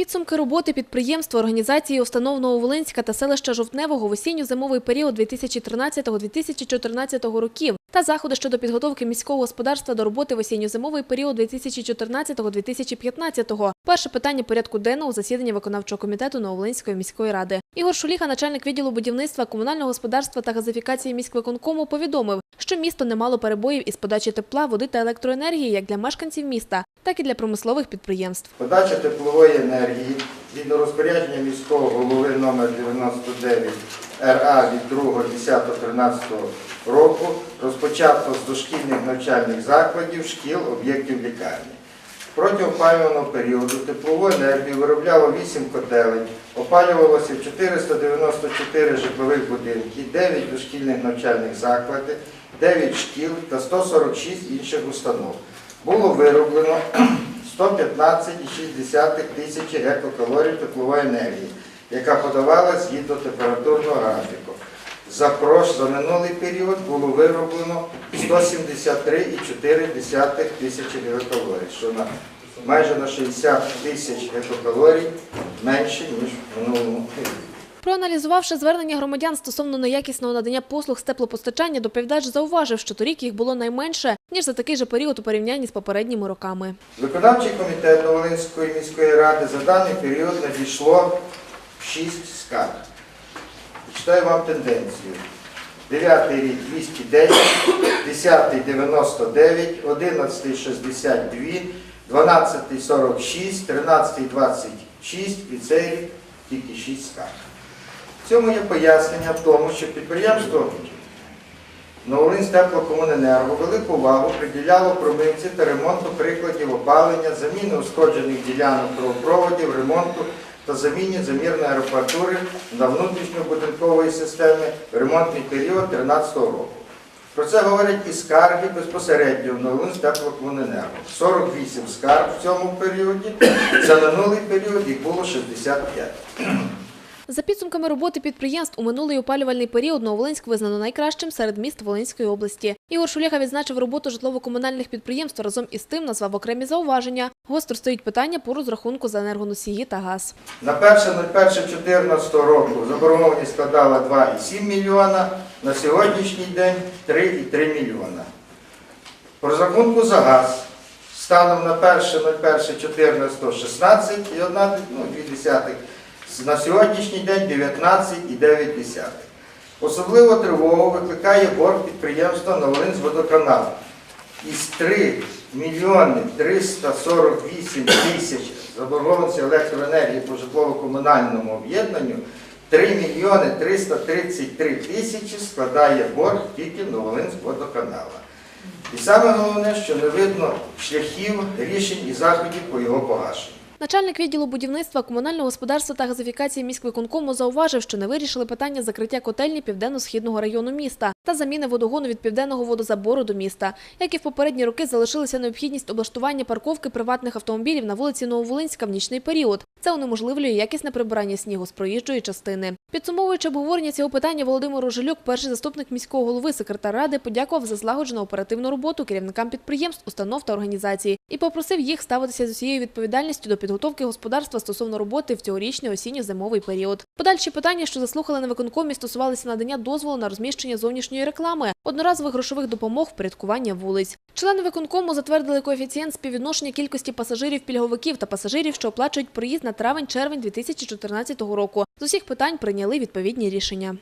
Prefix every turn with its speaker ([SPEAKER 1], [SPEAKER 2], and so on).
[SPEAKER 1] Підсумки роботи підприємства, організації установ Нововолинська та селища Жовтневого в осінньо-зимовий період 2013-2014 років та заходи щодо підготовки міського господарства до роботи в осінньо-зимовий період 2014-2015. Перше питання порядку денного засідання виконавчого комітету Нововолинської міської ради. Ігор Шуліха, начальник відділу будівництва, комунального господарства та газифікації міськвиконкому, повідомив, що місто не мало перебоїв із подачі тепла, води та електроенергії як для мешканців міста, так і для промислових підприємств.
[SPEAKER 2] Подача теплової енергії згідно розпорядження міського голови номер 99 РА від 2.10.13 року розпочато з дошкільних навчальних закладів, шкіл, об'єктів лікарні. Протягом опалювального періоду теплову енергію виробляло 8 котелень, опалювалося 494 житлових будинки, 9 дошкільних навчальних закладів, 9 шкіл та 146 інших установ. Було вироблено 115,6 тисячі екокалорій теплової енергії, яка подавалася згідно температурного графіку. За прош минулий період було вироблено 173,4 тисячі гектокалорій, що на майже на 60 тисяч екокалорій менше, ніж в минулому періоді.
[SPEAKER 1] Проаналізувавши звернення громадян стосовно неякісного надання послуг з теплопостачання, доповідач зауважив, що торік їх було найменше, ніж за такий же період у порівнянні з попередніми роками.
[SPEAKER 2] Виконавчий комітет Новолинської міської ради за даний період надійшло 6 скарг. Читаю вам тенденцію. 9 рік 210, 10 99, 11 62, 12 46, 13 26 і цей рік тільки 6 скарг. Цьому є пояснення в тому, що підприємство Новолинськ теплокомуненерго велику увагу приділяло промивці та ремонту прикладів опалення, заміни ушкоджених ділянок трубопроводів, ремонту та заміні замірної апаратури на внутрішньобудинкової системи в ремонтний період 2013 року. Про це говорять і скарги безпосередньо в Новолинськ теплокомуненерго. 48 скарг в цьому періоді, за минулий період їх було 65.
[SPEAKER 1] За підсумками роботи підприємств у минулий опалювальний період Нововолинськ визнано найкращим серед міст Волинської області. Ігор Шулєха відзначив роботу житлово-комунальних підприємств разом із тим назвав окремі зауваження. Гостро стоїть питання по розрахунку за енергоносії та газ.
[SPEAKER 2] На 1.01.14 року заборгованість складала 2,7 мільйона, на сьогоднішній день 3,3 мільйона. По розрахунку за газ станом на 1.01.14 16,1, ну, 2 на сьогоднішній день 19,9. Особливо тривогу викликає борг підприємства Новолинськводоканал із 3 мільйони 348 тисяч заборгованості електроенергії по житлово-комунальному об'єднанню 3 мільйони 333 тисячі складає борг тільки Новолинськводоканала. І саме головне, що не видно шляхів, рішень і заходів по його погашенню.
[SPEAKER 1] Начальник відділу будівництва, комунального господарства та газифікації міськвиконкому зауважив, що не вирішили питання закриття котельні південно-східного району міста та заміни водогону від південного водозабору до міста. Як і в попередні роки залишилася необхідність облаштування парковки приватних автомобілів на вулиці Нововолинська в нічний період. Це унеможливлює якісне прибирання снігу з проїжджої частини. Підсумовуючи обговорення цього питання, Володимир Ожилюк, перший заступник міського голови, секретар ради, подякував за злагоджену оперативну роботу керівникам підприємств, установ та організацій і попросив їх ставитися з усією відповідальністю до підготовки господарства стосовно роботи в цьогорічний осінньо-зимовий період. Подальші питання, що заслухали на виконкомі, стосувалися надання дозволу на розміщення зовнішньої реклами, одноразових грошових допомог, впорядкування вулиць. Члени виконкому затвердили коефіцієнт співвідношення кількості пасажирів-пільговиків та пасажирів, що оплачують проїзд на травень-червень 2014 року. З усіх питань прийняли відповідні рішення.